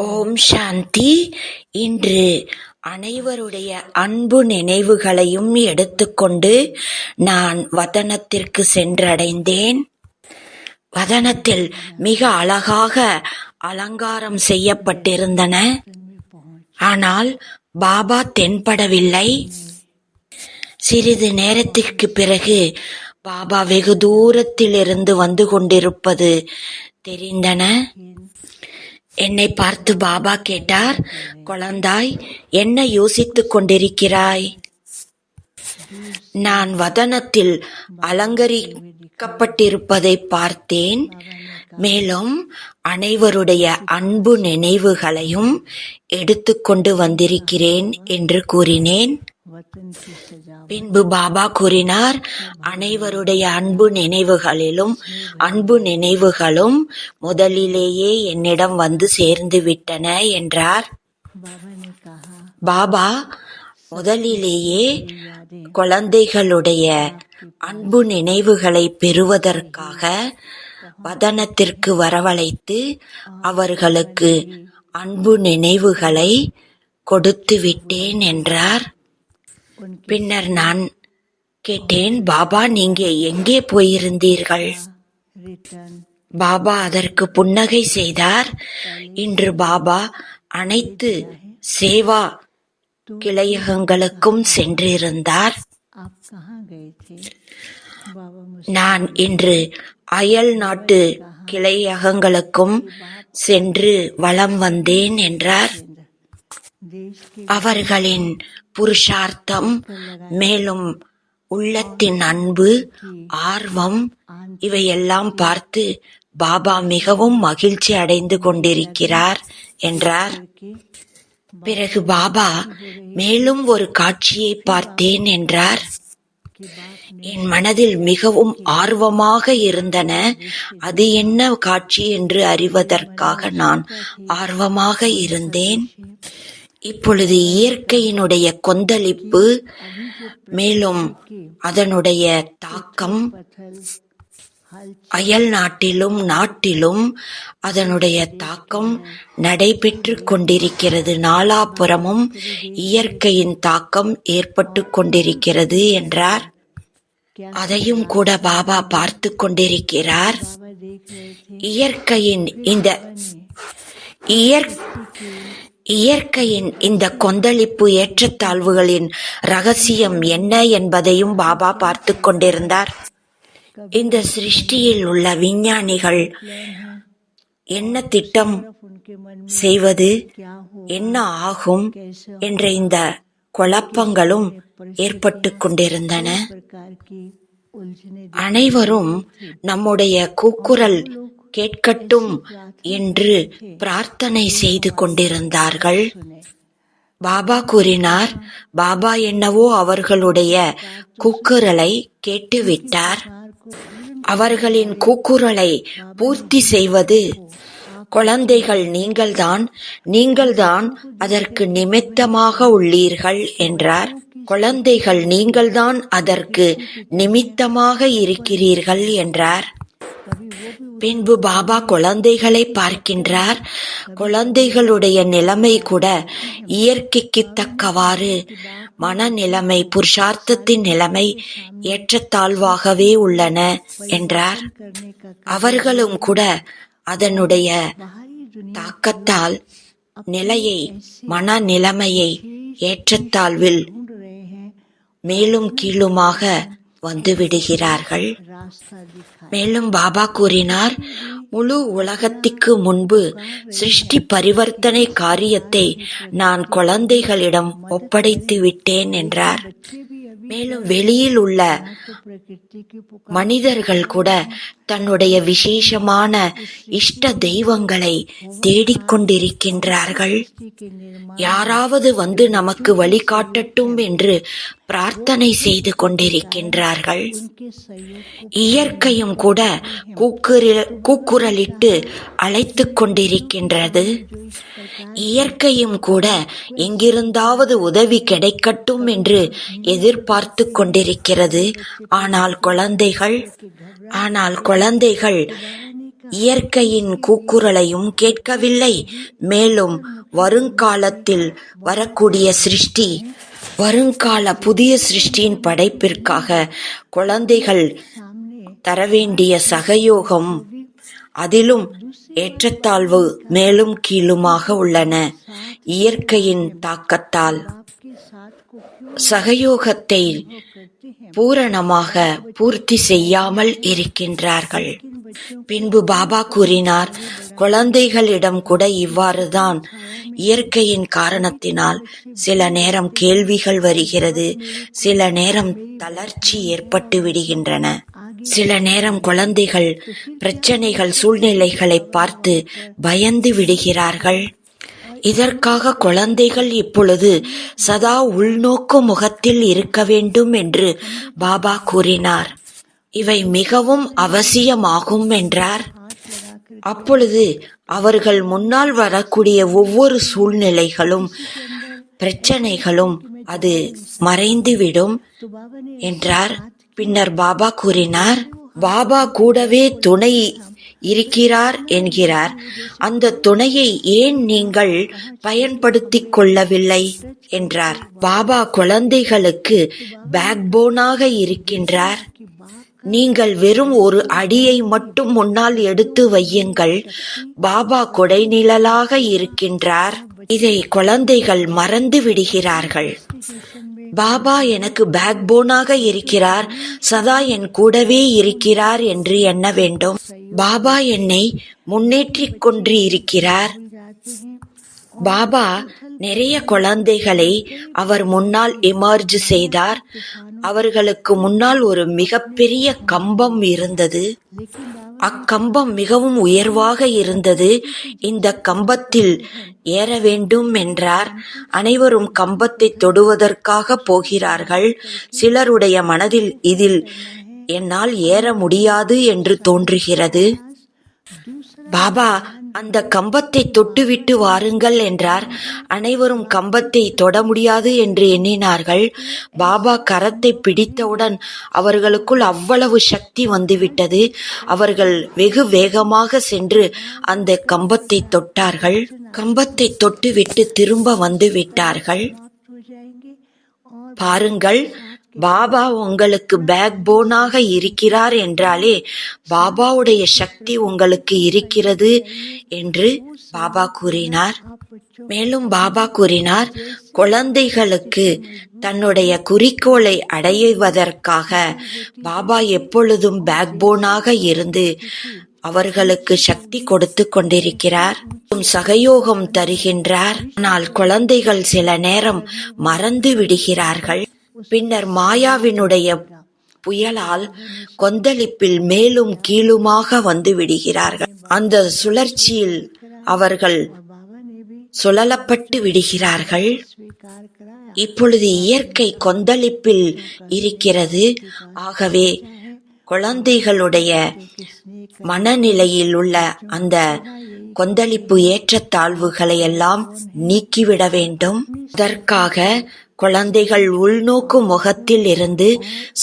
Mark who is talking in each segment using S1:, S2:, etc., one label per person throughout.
S1: ஓம் சாந்தி. இன்று அனைவருடைய அன்பு நினைவுகளையும் எடுத்துக்கொண்டு நான் வதனத்திற்கு சென்றடைந்தேன். வதனத்தில் மிக அழகாக அலங்காரம் செய்யப்பட்டிருந்தன. ஆனால் பாபா தென்படவில்லை. சிறிது நேரத்திற்கு பிறகு பாபா வெகு தூரத்திலிருந்து வந்து கொண்டிருப்பது தெரிந்தன. என்னை பார்த்து பாபா கேட்டார் குழந்தாய் என்ன யோசித்துக் கொண்டிருக்கிறாய்? நான் வதனத்தில் அலங்கரிக்கப்பட்டிருப்பதை பார்த்தேன். மேலும் அனைவருடைய அன்பு நினைவுகளையும் எடுத்துக்கொண்டு வந்திருக்கிறேன் என்று கூறினேன். பின்பு பாபா கூறினார் அனைவருடைய அன்பு நினைவுகளிலும் அன்பு நினைவுகளும் முதலிலேயே என்னிடம் வந்து சேர்ந்து விட்டன என்றார். பாபா முதலிலேயே குழந்தைகளுடைய அன்பு நினைவுகளை பெறுவதற்காக வதனத்திற்கு வரவழைத்து அவர்களுக்கு அன்பு நினைவுகளை கொடுத்து விட்டேன் என்றார். பின்னர் நான் கேட்டேன் பாபா நீங்க எங்கே போயிருந்தீர்கள்? பாபா அதற்கு புன்னகை செய்தார். இன்று பாபா அனைத்து சேவா கிளையகங்களுக்கும் சென்றிருந்தார். நான் இன்று அயல் நாட்டு கிளையகங்களுக்கும் சென்று வலம் வந்தேன் என்றார். அவர்களின் புருஷார்த்தம் மேலும் உள்ளத்தின் அன்பு ஆர்வம் இவையெல்லாம் பார்த்து பாபா மிகவும் மகிழ்ச்சி அடைந்து கொண்டிருக்கிறார் என்றார். பிறகு பாபா மேலும் ஒரு காட்சியை பார்த்தேன் என்றார். என் மனதில் மிகவும் ஆர்வமாக இருந்தன. அது என்ன காட்சி என்று அறிவதற்காக நான் ஆர்வமாக இருந்தேன். இப்பொழுது இயற்கையினுடைய கொந்தளிப்பு மேலும் அதனுடைய தாக்கம் அயல் நாட்டிலும் நாட்டிலும் அதனுடைய தாக்கம் நடைபெற்று கொண்டிருக்கிறது. நாலாபுறமும் இயற்கையின் தாக்கம் ஏற்பட்டு கொண்டிருக்கிறது என்றார். அதையும் கூட பாபா பார்த்து கொண்டிருக்கிறார். இயற்கையின் இந்த இயற் இயற்கையின் இந்த கொந்தளிப்பு ஏற்றத்தாழ்வுகளின் ரகசியம் என்ன என்பதையும் பாபா பார்த்துக் கொண்டிருந்தார். இந்த சிருஷ்டியில் உள்ள விஞ்ஞானிகள் என்ன திட்டம் செய்வது என்ன ஆகும் என்ற இந்த குழப்பங்களும் ஏற்பட்டு கொண்டிருந்தன. அனைவரும் நம்முடைய கூக்குரல் கேட்கட்டும் என்று பிரார்த்தனை செய்து கொண்டிருந்தார்கள். பாபா கூறினார் பாபா என்னவோ அவர்களுடைய கூக்குரலை கேட்டுவிட்டார். அவர்களின் கூக்குரலை பூர்த்தி செய்வது குழந்தைகள் நீங்கள்தான் நீங்கள்தான் அதற்கு நிமித்தமாக உள்ளீர்கள் என்றார். குழந்தைகள் நீங்கள்தான் அதற்கு நிமித்தமாக இருக்கிறீர்கள் என்றார். பின்பு பாபா குழந்தைகளை பார்க்கின்றார். குழந்தைகளுடைய நிலைமை கூட இயற்கைக்கு தக்கவாறு. மனநிலைமை புருஷார்த்தத்தின் நிலைமை ஏற்றத்தாழ்வாகவே உள்ளன என்றார். அவர்களும் கூட அதனுடைய தாக்கத்தால் நிலையை
S2: மன நிலைமையை ஏற்றத்தாழ்வில்
S1: மேலும் கீழுமாக
S2: வந்துவிடுகிறார்கள்.
S1: மேலும் பாபா கூறினார் முழு உலகத்திற்கு முன்பு சிருஷ்டி பரிவர்த்தனை காரியத்தை நான் குழந்தைகளிடம் ஒப்படைத்து விட்டேன் என்றார். மேலும் வெளியில் உள்ள மனிதர்கள் கூட தன்னுடைய விசேஷமான இஷ்ட தெய்வங்களை தேடிக்கொண்டிருக்கின்றார்கள். யாராவது வந்து நமக்கு வழிகாட்டட்டும் என்று பிரார்த்தனை செய்து கொண்டிருக்கின்றார்கள். இயற்கையும் கூட கூக்குரலிட்டு அழைத்துக் கொண்டிருக்கின்றது. இயற்கையும் கூட எங்கிருந்தாவது உதவி கிடைக்கட்டும் என்று எதிர்பார்த்து கொண்டிருக்கிறது. ஆனால் குழந்தைகள் ஆனால் குழந்தைகள் இயற்கையின் கூக்குரலையும் கேட்கவில்லை. மேலும் வருங்காலத்தில் வரக்கூடிய சிருஷ்டி வருங்கால புதிய சிருஷ்டியின் படைப்பிற்காக குழந்தைகள்
S2: தர
S1: வேண்டிய சகயோகம் அதிலும் ஏற்றத்தாழ்வு மேலும் கீழுமாக உள்ளன. இயற்கையின் தாக்கத்தால் சகயோகத்தை பூரணமாக பூர்த்தி செய்யாமல் இருக்கின்றார்கள். பின்பு பாபா கூறினார் குழந்தைகளிடம் கூட இவ்வாறுதான். இயற்கையின் காரணத்தினால் சில நேரம் கேள்விகள் வருகிறது சில நேரம் தளர்ச்சி ஏற்பட்டு விடுகின்றன. சில நேரம் குழந்தைகள் பிரச்சனைகள் சூழ்நிலைகளை பார்த்து பயந்து விடுகிறார்கள். இதற்காக குழந்தைகள் இப்பொழுது சதா உள்நோக்கு முகத்தில் இருக்க வேண்டும் என்று பாபா கூறினார். இவை மிகவும் அவசியமாகும் என்றார். அப்பொழுது அவர்கள் முன்னால் வரக்கூடிய ஒவ்வொரு சூழ்நிலைகளும் பிரச்சனைகளும் அது மறைந்துவிடும் என்றார். பின்னர் பாபா கூறினார் பாபா கூடவே துணை இருக்கிறார் என்கிறார். அந்த துணையை ஏன் நீங்கள் பயன்படுத்திக் கொள்ளவில்லை? என்றார். பாபா குழந்தைகளுக்கு பேக்போனாக இருக்கின்றார். நீங்கள் வெறும் ஒரு அடியை மட்டும் முன்னால் எடுத்து வையுங்கள். பாபா கொடை நிழலாக இருக்கின்றார். இதை குழந்தைகள் மறந்து விடுகிறார்கள். பாபா எனக்கு பேக் போனாக இருக்கிறார் சதா என் கூடவே இருக்கிறார் என்று எண்ண வேண்டும். பாபா என்னை முன்னேற்றிக் கொன்று இருக்கிறார். பாபா நிறைய குழந்தைகளை அவர் முன்னால் எமர்ஜ் செய்தார். அவர்களுக்கு முன்னால் ஒரு மிகப்பெரிய கம்பம் இருந்தது. அக்கம்பம் மிகவும் உயர்வாக இருந்தது. இந்த கம்பத்தில் ஏற வேண்டும் என்றார். அனைவரும் கம்பத்தைத் தொடுவதற்காகப் போகிறார்கள். சிலருடைய மனதில் இதில் என்னால் ஏற முடியாது என்று தோன்றுகிறது. பாபா அந்த கம்பத்தை தொட்டுவிட்டு வாருங்கள் என்றார். அனைவரும் கம்பத்தை தொட முடியாது என்று எண்ணினார்கள். பாபா கரத்தை பிடித்தவுடன் அவர்களுக்குள் அவ்வளவு சக்தி வந்துவிட்டது. அவர்கள் வெகு வேகமாக சென்று அந்த கம்பத்தை தொட்டார்கள். கம்பத்தை தொட்டுவிட்டு திரும்ப வந்து விட்டார்கள். பாருங்கள் பாபா உங்களுக்கு பேக் போனாக இருக்கிறார் என்றாலே பாபாவுடைய சக்தி உங்களுக்கு இருக்கிறது என்று பாபா கூறினார். மேலும் பாபா கூறினார் குழந்தைகளுக்கு தன்னுடைய குறிக்கோளை அடைவதற்காக பாபா எப்பொழுதும் பேக் போனாக இருந்து அவர்களுக்கு சக்தி கொடுத்து கொண்டிருக்கிறார். சகயோகம் தருகின்றார். ஆனால் குழந்தைகள் சில நேரம் மறந்து விடுகிறார்கள். பின்னர் மாயாவினுடைய புயலால் கொந்தளிப்பில் மேலும் கீழுமாக வந்து விடுகிறார்கள். அந்த சுழற்சியில் அவர்கள் சுழலப்பட்டு விடுகிறார்கள். இப்பொழுது இயற்கை கொந்தளிப்பில் இருக்கிறது. ஆகவே குழந்தைகளுடைய மனநிலையில் உள்ள அந்த கொந்தளிப்பு ஏற்றத்தாழ்வுகளை எல்லாம் நீக்கிவிட வேண்டும். அதற்காக குழந்தைகள் உள்நோக்கும் முகத்தில் இருந்து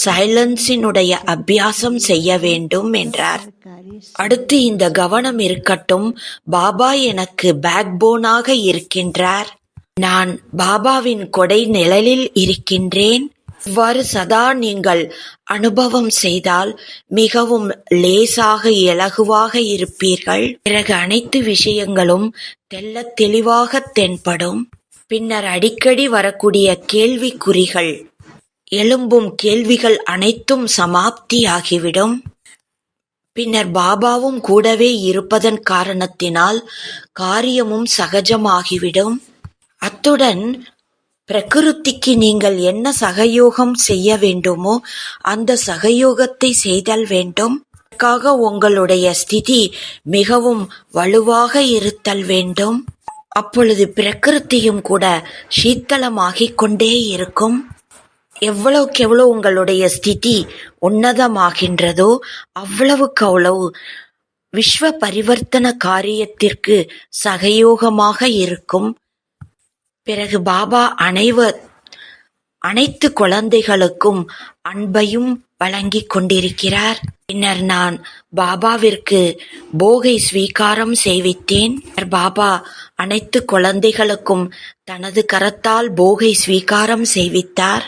S1: சைலன்ஸினுடைய அபியாசம் செய்ய வேண்டும் என்றார். அடுத்து இந்த கவனம் இருக்கட்டும். பாபா எனக்கு பேக்போனாக இருக்கின்றார். நான் பாபாவின் கொடை நிழலில் இருக்கின்றேன். இவ்வாறு சதா நீங்கள் அனுபவம் செய்தால் மிகவும் லேசாக இலகுவாக இருப்பீர்கள். பிறகு அனைத்து விஷயங்களும் தெல்ல தெளிவாக தென்படும். பின்னர் அடிக்கடி வரக்கூடிய கேள்விக்குறிகள் எழும்பும் கேள்விகள் அனைத்தும் சமாப்தியாகிவிடும். பின்னர் பாபாவும் கூடவே இருப்பதன் காரணத்தினால் காரியமும் சகஜமாகிவிடும். அத்துடன் பிரகிருத்திக்கு நீங்கள் என்ன சகயோகம் செய்ய வேண்டுமோ அந்த சகயோகத்தை செய்தல் வேண்டும். அதற்காக உங்களுடைய ஸ்திதி மிகவும் வலுவாக இருத்தல் வேண்டும். அப்பொழுது பிரகிருதியும் கூட சீத்தளமாகிக் கொண்டே இருக்கும். எவ்வளவுக்கு எவ்வளவு உங்களுடைய ஸ்திதி உன்னதமாகின்றதோ அவ்வளவுக்கு அவ்வளவு விஸ்வ பரிவர்த்தன காரியத்திற்கு சகயோகமாக இருக்கும். பிறகு பாபா அனைவர் அனைத்து குழந்தைகளுக்கும் அன்பையும் வழங்கிக் கொண்டிருக்கிறார். பின்னர் நான் பாபாவிற்கு போகை ஸ்வீகாரம் செய்வித்தேன். பின்னர் பாபா அனைத்து குழந்தைகளுக்கும் தனது கரத்தால் போகை ஸ்வீகாரம் செய்வித்தார்.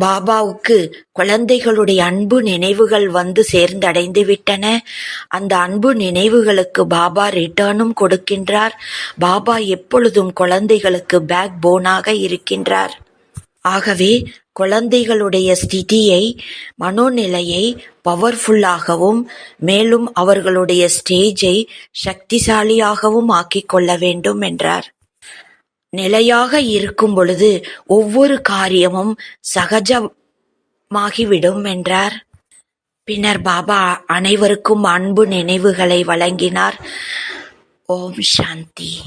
S1: பாபாவுக்கு குழந்தைகளுடைய அன்பு நினைவுகள் வந்து சேர்ந்தடைந்து விட்டன. அந்த அன்பு நினைவுகளுக்கு பாபா ரிட்டர்னும் கொடுக்கின்றார். பாபா எப்பொழுதும் குழந்தைகளுக்கு பேக் போனாக இருக்கின்றார். ஆகவே குழந்தைகளுடைய ஸ்திதியை மனோநிலையை பவர்ஃபுல்லாகவும் மேலும் அவர்களுடைய ஸ்டேஜை சக்திசாலியாகவும் ஆக்கிக் கொள்ள வேண்டும் என்றார். நிலையாக இருக்கும் பொழுது ஒவ்வொரு காரியமும் சகஜமாகிவிடும் என்றார். பின்னர் பாபா அனைவருக்கும் அன்பு நினைவுகளை வழங்கினார். ஓம் சாந்தி.